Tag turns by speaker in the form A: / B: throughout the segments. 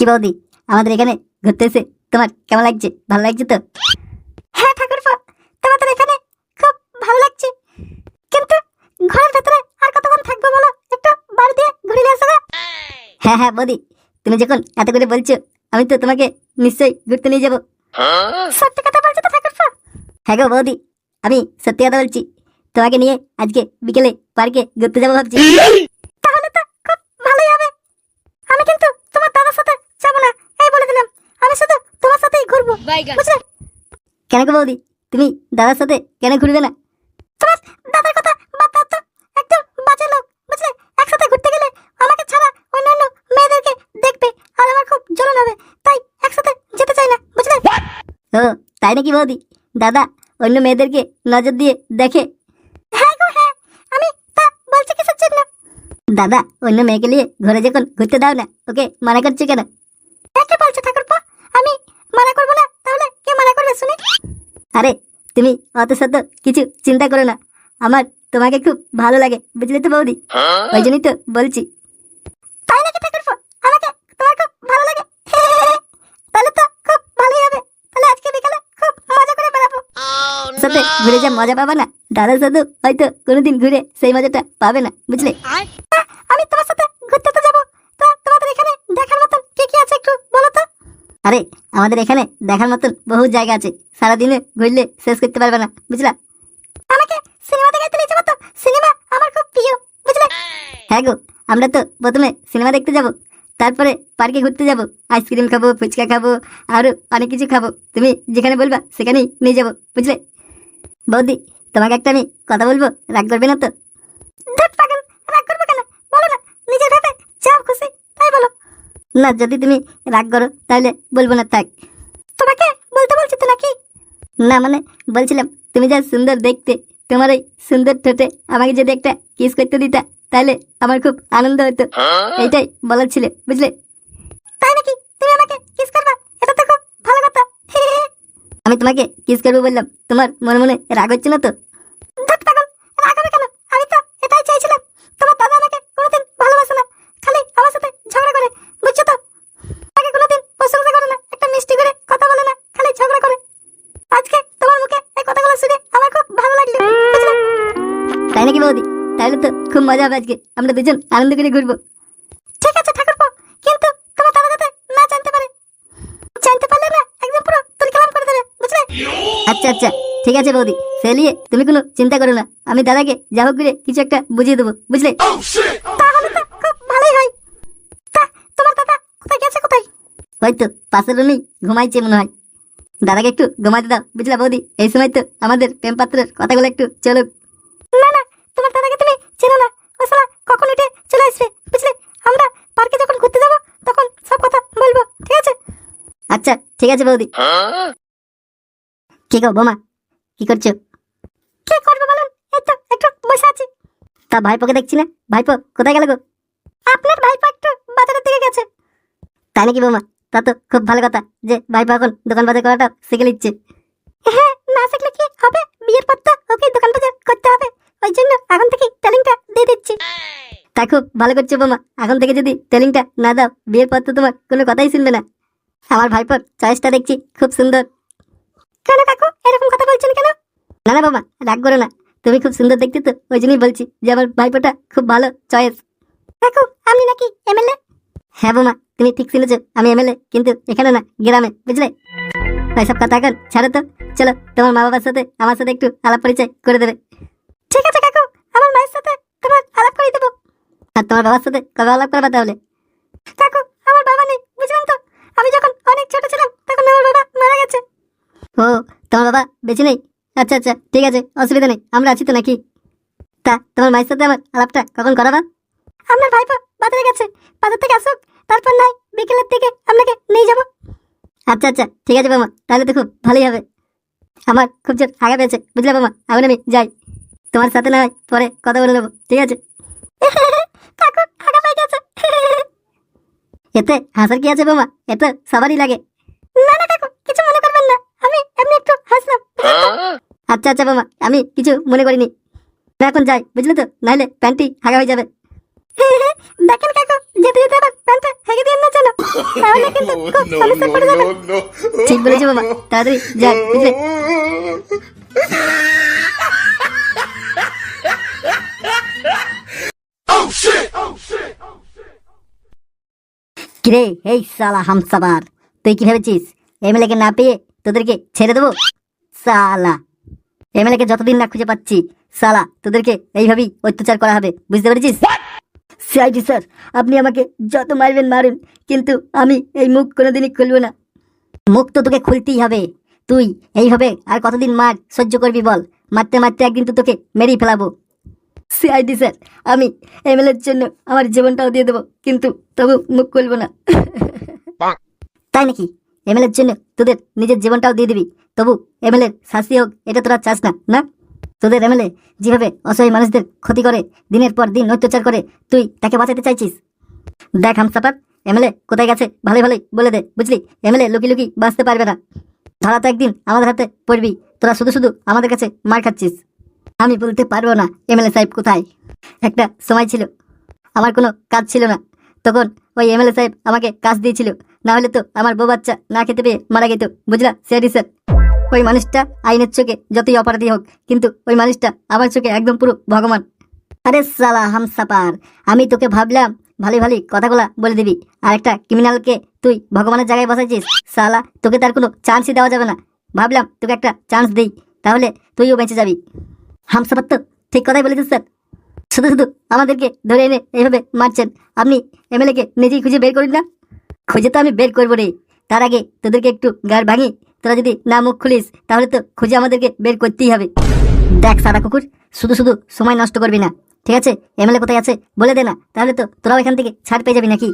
A: কি বৌদি? আমাদের এখানে ঘুরতে এসে তোমার কেমন লাগছে? ভালো লাগছে তো?
B: হ্যাঁ ঠাকুরপো, তোমাদের এখানে খুব ভালো লাগছে। কিন্তু ঘরের ভেতরে আর কতক্ষণ থাকব বলো? একটু বাড়ি দিয়ে ঘুরে আসো।
A: হ্যাঁ হ্যাঁ বৌদি, তুমি যখন এত করে বলছো, আমি তো তোমাকে নিশ্চয়ই ঘুরতে নিয়ে যাব।
B: সত্যি কথা বলছো তো, ঠাকুরপো?
A: হ্যাঁ গো বৌদি, আমি সত্যি কথা বলছি। তোমাকে নিয়ে আজকে বিকেলে পার্কে ঘুরতে যাব ভাবছি
B: তাহলে তো খুব ভালোই হবে আমি কিন্তু তোমার দাদার সাথে যাব না এই বলে দিলাম আমি শুধু তোমার সাথেই ঘুরবো বুঝলে
A: কেন গো বৌদি? তুমি দাদার সাথে কেন ঘুরবে না?
B: তোমার দাদার কথা বাদ দাও তো। একদম বাজে লোক বুঝলে? একসাথে ঘুরতে গেলে আমাকে ছাড়া অন্যান্য মেয়েদেরকে দেখবে আর আমার খুব জ্বলন হবে। তাই একসাথে যেতে চাই না বুঝলে?
A: ও তাই নাকি বৌদি? দাদা অন্য মেয়েদেরকে নজর দিয়ে দেখে।
B: হ্যাঁ গো হ্যাঁ আমি তা বলছি কিসের জন্য।
A: দাদা অন্য মেয়েকে নিয়ে ঘরে যখন ঘুরতে দাও না ওকে মানা করছে কেন?
B: একে বলছো ঠাকুরপো আমি মানা করব না। কে মানা করবে শুনি?
A: আরে তুমি অত শত কিছু চিন্তা করো না। আমার তোমাকে খুব ভালো লাগে বুঝলে তো বৌদি? ওই জন্যই তো বলছি।
B: তাই নাকি ঠাকুরপো আমাকে তোমার খুব ভালো লাগে। তাহলে তো খুব ভালোই হবে। তাহলে আজকে বিকালে খুব মজা করে বেড়াবো।
A: সাথে ঘুরে যা মজা পাবা না। দাদার সাথে হয়তো কোনোদিন ঘুরে সেই মজাটা পাবে না বুঝলে?
B: আমি তোমার সাথে ঘুরতে তা তোমাদের এখানে দেখার মতন কি কি আছে একটু বলো তো
A: আরে, আমাদের এখানে দেখার মতন বহু জায়গা আছে। সারাদিনে ঘুরলে শেষ করতে পারবে না, বুঝলা?
B: আমাকে সিনেমা দেখাইতে নিয়ে যাব তো সিনেমা আমার খুব প্রিয়, বুঝলে?
A: হ্যাঁ গো, আমরা তো প্রথমে সিনেমা দেখতে যাব, তারপরে পার্কে ঘুরতে যাব, আইসক্রিম খাব, ফুচকা খাব, আরও অনেক কিছু খাব। তুমি যেখানে বলবা সেখানেই নিয়ে যাব, বুঝলে? বৌদি, তোমাকে একটা আমি কথা বলব, রাগ করবে না তো
B: ধুত পাগল রাগ করব কেন বলো না নিজের ভেবে যা খুশি তাই বলো
A: না যদি তুমি রাগ করো তাহলে বলব না থাক।
B: তোমাকে বলতে বলছি তো নাকি?
A: না মানে বলছিলাম তুমি যা সুন্দর দেখতে তোমার এই সুন্দর ঠোঁটে আমাকে যদি একটা কিস করতে দিতা তাহলে আমার খুব আনন্দ হতো। এইটাই বলার ছিল বুঝলে?
B: তাই নাকি? তুমি আমাকে কিস করবা? এটা তো খুব ভালো কথা।
A: আমি তোমাকে কিস করব বললাম তোমার মনে মনে রাগ হচ্ছে না তো? মজা হবে আজকে। আমরা দুজন আনন্দ করে ঘুরবো।
B: ঠিক আছে ঠাকুরপো। কিন্তু তোমার দাদা যাতে না জানতে পারে। জানতে পারলে না একদম পুরো তুল কালাম করে দেবে বুঝলে?
A: আচ্ছা আচ্ছা ঠিক আছে বৌদি। সে নিয়ে তুমি কোনো চিন্তা করো না। আমি দাদাকে যা হোক করে কিছু একটা বুঝিয়ে দেবো বুঝলে?
B: তাহলে তো খুব ভালোই হয়। তা তোমার দাদা কোথায় গেছে কোথায়?
A: হয়তো পাশের রুমেই ঘুমাইছে মনে হয়। দাদাকে একটু ঘুমাতে দাও বুঝলা বৌদি? এই সময় তো আমাদের প্রেম পাত্রের কথাগুলো একটু চলুক।
B: না না তোমার দাদাকে তুমি চেনো না। কখন উঠে চলে আসবে? বুঝলে? আমরা পার্কে যখন ঘুরতে যাব, তখন সব কথা বলব, ঠিক আছে?
A: আচ্ছা ঠিক আছে বৌদি। কি গো, বোমা, কি করছ?
B: কি করব বলুন? এই তো একটু বসে আছি।
A: তা ভাইপোকে দেখছি না? ভাইপো, কোথায় গেল গো?
B: আপনার ভাইপো একটু বাজারের দিকে গেছে।
A: তাই নাকি বৌমা? তা তো খুব ভালো কথা যে ভাইপো এখন দোকান বাজার করাটা শিখে নিচ্ছে।
B: হ্যাঁ না শিখলে কি হবে? বিয়ের পর তো ওকে দোকান বাজার করতে হবে। ওই জন্য এখন থেকে দিয়ে দিচ্ছি।
A: ভালো করছ বোমা। এখন থেকে যদি না দাও, বিয়ের পর তো তোমার কোনো কথাই শুনবে না। আমার ভাইপোর চয়েসটা দেখছি খুব সুন্দর।
B: কেন কাকু? এরকম কথা বলছেন কেন?
A: না না রাগ করো না। তুমি খুব সুন্দর দেখতে তো, ওই জন্যই বলছি যে আমার ভাইপোটা খুব ভালো চয়েস
B: কাকু আপনি নাকি এমএলএ?
A: হ্যাঁ বোমা, তুমি ঠিক শুনেছো, আমি এমএলএ, কিন্তু এখানে না, গ্রামে, বুঝলে? ওইসব কথা এখন ছাড়ো তো, চলো তোমার মা বাবার সাথে, আমার সাথে একটু আলাপ পরিচয় করে দেবে।
B: ঠিক আছে কাকু, আমার মায়ের সাথে তোমার আলাপ করে দেবো।
A: আর তোমার বাবার সাথে কবে আলাপ করবা তাহলে?
B: কাকু, আমার বাবা নেই বুঝলেন তো? আমি যখন অনেক ছোট ছিলাম, তখন আমার বাবা মারা গেছে।
A: ও, তোমার বাবা বেঁচে নেই? আচ্ছা আচ্ছা ঠিক আছে, অসুবিধা নেই, আমরা আছি তো নাকি? তা, তোমার মায়ের সাথে আমার আলাপটা কখন করাবা?
B: আপনার ভাইপো বাজারে গেছে, বাজার থেকে আসুক, তারপর নাই বিকেলের দিকে আপনাকে নিয়ে যাব।
A: আচ্ছা আচ্ছা ঠিক আছে বাবা, তাহলে তো খুব ভালোই হবে। আমার খুব জোর আগা পেয়েছে, বুঝলে বাবা? এখন আমি যাই। তোমার সাথে না পরে কথা বলে নেব ঠিক আছে?
B: কাকু গেছে।
A: এতে হাসার কি আছে বাবা? এতে সবারই লাগে।
B: না না কাকু কিছু মনে করবেন না। আমি এমনি একটু হাসলাম।
A: আচ্ছা আচ্ছা বাবা আমি কিছু মনে করিনি। এখন যাই বুঝলে তো? নাহলে প্যান্টটি হাগা হয়ে যাবে।
B: দেখেন কাকু যেতে যেতে আবার প্যান্টটা হেগে দিয়ে না চলো তাহলে কিন্তু খুব সমস্যা পড়ে যাবে
A: ঠিক বলেছ বাবা তাড়াতাড়ি যাই বুঝলে? কিরে এই সালা হামসাবার তুই কি ভেবেছিস? এমএলএ কে না পেয়ে তোদেরকে ছেড়ে দেবো? সালা এমএলএ কে যতদিন না খুঁজে পাচ্ছি সালা তোদেরকে এইভাবেই অত্যাচার করা হবে। বুঝতে পেরেছিস? সিআইডি স্যার, আপনি আমাকে যত মারবেন, মারুন, কিন্তু আমি এই মুখ কোনোদিনই খুলবো না। মুখ তো তোকে খুলতেই হবে। তুই এইভাবে আর কতদিন মার, সহ্য করবি বল? মারতে মারতে একদিন তো তোকে মেরেই ফেলাবো। সিআইডি স্যার আমি এমএলএর জন্য আমার জীবনটাও দিয়ে দেবো কিন্তু তবু মুখ খুলবো না। তাই নাকি? এমএলএর জন্য তোদের নিজের জীবনটাও দিয়ে দিবি তবু এমএলএর শাস্তি হোক এটা তোরা চাস না না? তোদের এমএলএ যেভাবে অসহায় মানুষদের ক্ষতি করে দিনের পর দিন অত্যাচার করে তুই তাকে বাঁচাতে চাইছিস? দেখ হামসাপার এমএলএ কোথায় গেছে ভালোই ভালোই বলে দে বুঝলি? এমএলএ লুকি লুকি বাঁচতে পারবে না। ধরা তো একদিন আমাদের হাতে পড়বি তোরা শুধু শুধু আমাদের কাছে মার খাচ্ছিস। আমি বলতে পারব না এমএলএ সাহেব কোথায়? একটা সময় ছিল, আমার কোনো কাজ ছিল না। তখন ওই এমএলএ সাহেব আমাকে কাজ দিয়েছিল, না হলে তো আমার বউ বাচ্চা না খেতে পেয়ে মারা যেত বুঝলা সিআইডি স্যার? ওই মানুষটা আইনের চোখে যতই অপরাধী হোক, কিন্তু ওই মানুষটা আমার চোখে একদম পুরো ভগবান। আরে সালা হামসাপার, আমি তোকে ভাবলাম ভালো ভালো কথাগুলা বলে দিবি, আর একটা ক্রিমিনালকে তুই ভগবানের জায়গায় বসাইছিস, সালা তোকে তার কোনো চান্সই দেওয়া যাবে না। ভাবলাম তোকে একটা চান্স দিই, তাহলে তুইও বেঁচে যাবি। হামসাপার তো ঠিক কথাই বলেছিস স্যার। শুধু শুধু আমাদেরকে ধরে এনে এইভাবে মারছেন। আপনি এমএলএ কে নিজেই খুঁজে বের করিন না? খুঁজে তো আমি বের করব রে তার আগে তোদেরকে একটু গাড় ভাঙি। তোরা যদি না মুখ খুলিস, তাহলে তো খুঁজে আমাদেরকে বের করতেই হবে। দেখ সাদা কুকুর, শুধু শুধু সময় নষ্ট করবি না। ঠিক আছে? এমএলএ কোথায় আছে? বলে দে না। তাহলে তো তোরাও এখান থেকে ছাড় পেয়ে যাবি নাকি?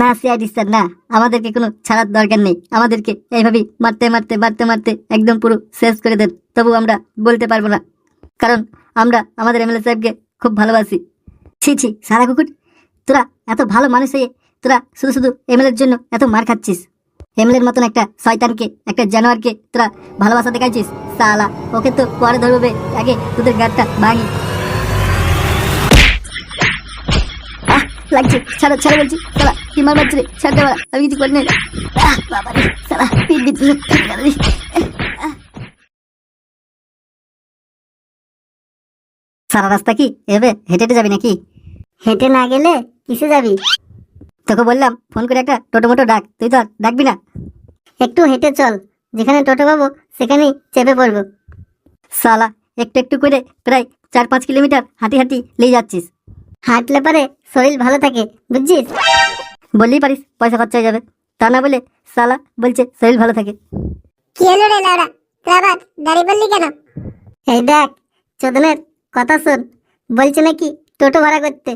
A: না সিআইডি স্যার, না। আমাদেরকে কোনো ছাড়ার দরকার নেই। আমাদেরকে এইভাবেই মারতে মারতে মারতে মারতে একদম পুরো শেষ করে দেন। তবু আমরা বলতে পারব না। কারণ আমরা আমাদের এমএলএ সাহেবকে খুব ভালোবাসি। ছি ছি সারা কুকুর তোরা এত ভালো মানুষ হয়ে তোরা শুধু শুধু এমএলএর জন্য এত মার খাচ্ছিস। এমএলএর মতন একটা শয়তানকে একটা জানোয়ারকে তোরা ভালোবাসা দেখাইছিস সালা ওকে তো পরে ধরবে আগে তোদের গাড়টা ভাঙি। লাগছে ছাড়ো ছাড়ো বলছি সালা কি মার মারছে ছাড়তে আমি কিছু করি আহ, বাবা সালা সারা রাস্তা কি? এভাবে হেঁটে হেঁটে যাবি নাকি?
B: হেঁটে না গেলে কিসে যাবি?
A: তোকে বললাম ফোন করে একটা টোটো মোটো ডাক। তুই তো ডাকবি না।
B: একটু হেঁটে চল। যেখানে টোটো পাবো সেখানেই চেপে পড়ব।
A: সালা একটু একটু করে প্রায় চার পাঁচ কিলোমিটার হাঁটি হাঁটি নিয়ে যাচ্ছিস।
B: হাঁটলে পারে শরীর ভালো থাকে বুঝছিস?
A: বললেই পারিস পয়সা খরচা হয়ে যাবে। তা না বলে সালা বলছে শরীর ভালো থাকে।
B: কি হলো রে আবার দাঁড়িয়ে বললি কেন? এই দেখ চোদনের কথা শোন। বলছে নাকি টোটো ভাড়া করতে?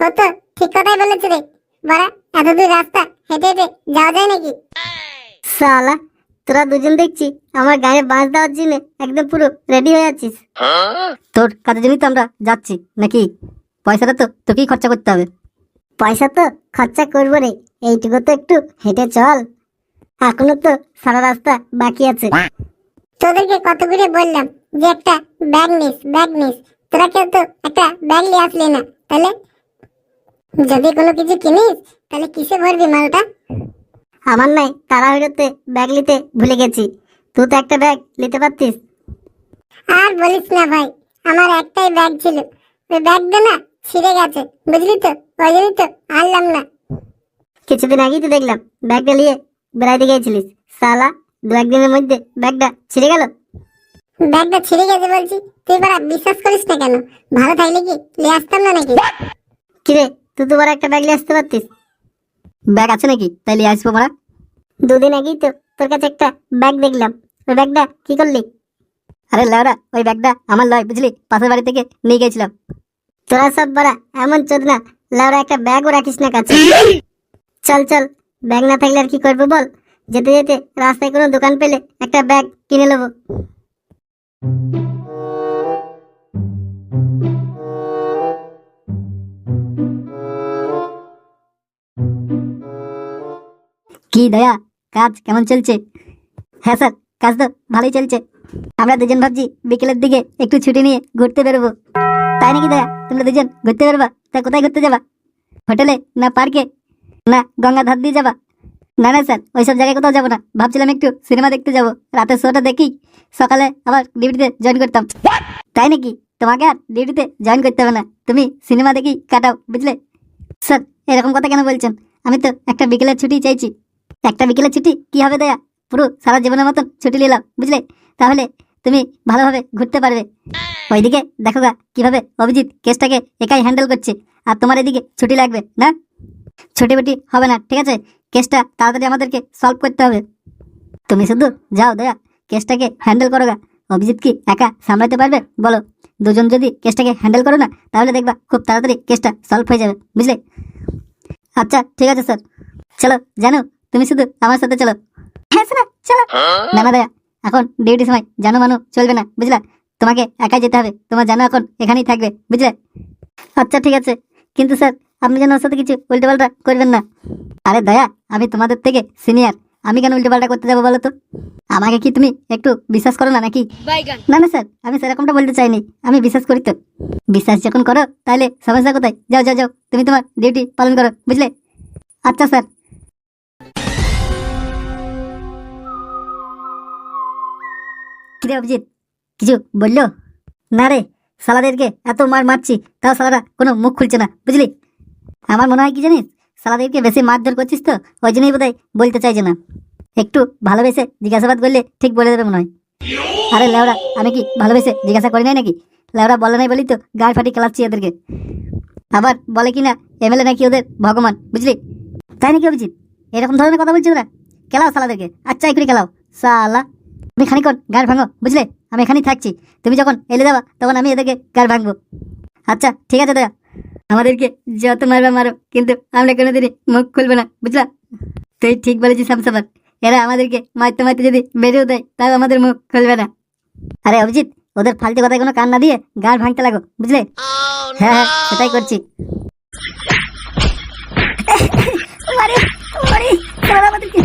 B: ও তো ঠিক কথাই বলেছে রে। ভাড়া এত দূর রাস্তা হেঁটে হেঁটে যাওয়া যায় নাকি? সালা তোরা দুজন দেখছি আমার গায়ে বাঁশ দেওয়ার জন্য একদম পুরো রেডি হয়ে আছিস।
A: তোর কাজের জন্যই তো আমরা যাচ্ছি নাকি? পয়সাটা তো তোকেই খরচা করতে হবে।
B: পয়সা তো খরচা করব রে এইটুকু তো একটু হেঁটে চল। এখনও তো সারা রাস্তা বাকি আছে। তোদেরকে কত করে বললাম যে একটা ব্যাগ নিস ব্যাগ নিস তোরা কেউ তো একটা ব্যাগ নিয়ে আসলি না। তাহলে যদি কোনো কিছু কিনিস তাহলে কিসে ভরবি মালটা? আমার নাই তাড়াহুড়োতে ব্যাগ নিতে ভুলে গেছি। তুই তো একটা ব্যাগ নিতে পারতিস। আর বলিস না ভাই আমার একটাই ব্যাগ ছিল। ওই ব্যাগটা না ছিঁড়ে গেছে বুঝলি তো? ওই জন্যই তো আনলাম না। কিছুদিন আগেই তো দেখলাম ব্যাগটা নিয়ে বেড়াইতে গিয়েছিলিস। সালা দু একদিনের মধ্যে ব্যাগটা ছিঁড়ে গেল। ব্যাগটা ছিঁড়ে গেছে বলছি। তুই বারা বিশ্বাস করিস না কেন? ভালো থাকলে কি নিয়ে আসতাম না নাকি? কিরে তুই তো বড় একটা ব্যাগ নিয়ে আসতে পারতিস।
A: ব্যাগ আছে নাকি? তাই নিয়ে আসব মারা
B: দুদিন আগেই তো তোর কাছে একটা ব্যাগ দেখলাম। ওই ব্যাগটা কি করলি?
A: আরে লাউরা ওই ব্যাগটা আমার লয় বুঝলি? পাশের বাড়ি থেকে নিয়ে গেছিলাম।
B: তোরা সব বড়া এমন চোদ না লাউরা একটা ব্যাগও রাখিস না কাছে। চল চল ব্যাগ না থাকলে আর কি করব বল? যেতে যেতে রাস্তায় কোনো দোকান পেলে একটা ব্যাগ কিনে নেব।
A: কি দয়া? কাজ কেমন চলছে? হ্যাঁ স্যার, কাজ তো ভালোই চলছে। আমরা দুজন ভাবছি বিকেলের দিকে একটু ছুটি নিয়ে ঘুরতে বেরোবো। তাই নাকি দয়া? তোমরা দুজন ঘুরতে বেরোবা? তা কোথায় ঘুরতে যাবা? হোটেলে না পার্কে? না গঙ্গা ধার দিয়ে যাবা? না না স্যার, ওইসব জায়গায় কোথাও যাব না। ভাবছিলাম একটু সিনেমা দেখতে যাব। রাতের শোটা দেখি। সকালে আবার ডিউটিতে জয়েন করতাম। তাই নাকি? তোমাকে আর ডিউটিতে জয়েন করতে হবে না। তুমি সিনেমা দেখি কাটাও বুঝলে? স্যার এরকম কথা কেন বলছেন? আমি তো একটা বিকেলের ছুটি চাইছি। একটা বিকেলের ছুটি? কি হবে দয়া? পুরো সারা জীবনের মতন ছুটি নিলাম বুঝলে? তাহলে তুমি ভালোভাবে ঘুরতে পারবে। ওইদিকে দেখো গা কীভাবে অভিজিৎ কেসটাকে একাই হ্যান্ডেল করছে। আর তোমার এদিকে ছুটি লাগবে না? ছুটি বুটি হবে না ঠিক আছে? কেসটা তাড়াতাড়ি আমাদেরকে সলভ করতে হবে। তুমি শুধু যাও দয়া কেসটাকে হ্যান্ডেল করো গা অভিজিৎ কি একা সামলাতে পারবে? বলো। দুজন যদি কেসটাকে হ্যান্ডেল করো না তাহলে দেখবা খুব তাড়াতাড়ি কেসটা সলভ হয়ে যাবে বুঝলে? আচ্ছা ঠিক আছে স্যার। চলো জানো তুমি শুধু আমার সাথে চলো।
B: হ্যাঁ স্যার চলো।
A: না না দয়া এখন ডিউটি সময়। জানো মানু চলবে না বুঝলা? তোমাকে একাই যেতে হবে। তোমার জানো এখন এখানেই থাকবে বুঝলে? আচ্ছা ঠিক আছে। কিন্তু স্যার আপনি যেন ওর সাথে কিছু উল্টোপাল্টা করবেন না। আরে দয়া আমি তোমাদের থেকে সিনিয়র আমি কেন উল্টোপাল্টা করতে যাব বলো তো? আমাকে কি তুমি একটু বিশ্বাস করো না নাকি? না না স্যার আমি সেরকমটা বলতে চাইনি। আমি বিশ্বাস করি তো। বিশ্বাস যখন করো তাহলে সমস্যা কোথায়? যাও যাও যাও তুমি তোমার ডিউটি পালন করো বুঝলে? আচ্ছা স্যার। কিরে অভিজিৎ কিছু বলল? না রে সালাদেরকে এত মার মারছি তাও সালারা কোনো মুখ খুলছে না বুঝলি? আমার মনে হয় কি জানিস? সালাদেরকে বেশি মারধর করছিস তো? ওই জন্যই বোধহয় বলতে চাইছে না। একটু ভালোবেসে জিজ্ঞাসাবাদ করলে ঠিক বলে দেবে মনে হয়। আরে লেওড়া, আমি কি ভালোবেসে জিজ্ঞাসা করি নাই নাকি? লেওড়া বলে নাই বলি তো গায়ে ফাটি খেলাচ্ছি এদেরকে আবার বলে কি না এমএলএ নাকি ওদের ভগবান, বুঝলি? তাই নাকি অভিজিৎ? এরকম ধরনের কথা বলছি ওরা। খেলাও সালাদেরকে আচ্ছা এখনই খেলাও। সালা। তুমি খানিকক্ষণ গাড় ভাঙো, বুঝলে? আমি এখানেই থাকছি। তুমি যখন এলে যাবা, তখন আমি এদেরকে গাড় ভাঙবো। আচ্ছা ঠিক আছে দাদা আমাদেরকে যত মারবা মারো কিন্তু আমরা কোনোদিনই মুখ খুলবো না, বুঝলা? তুই ঠিক বলেছিস শামসাবার এরা আমাদেরকে মারতে মারতে যদি বেরিয়েও দেয়, তাও আমাদের মুখ খুলবে না। আরে অভিজিৎ, ওদের ফালতু কথায় কোনো কান না দিয়ে গাড় ভাঙতে লাগো, বুঝলে? হ্যাঁ হ্যাঁ সেটাই করছি।
B: মারে মারে তোরা আমাদেরকে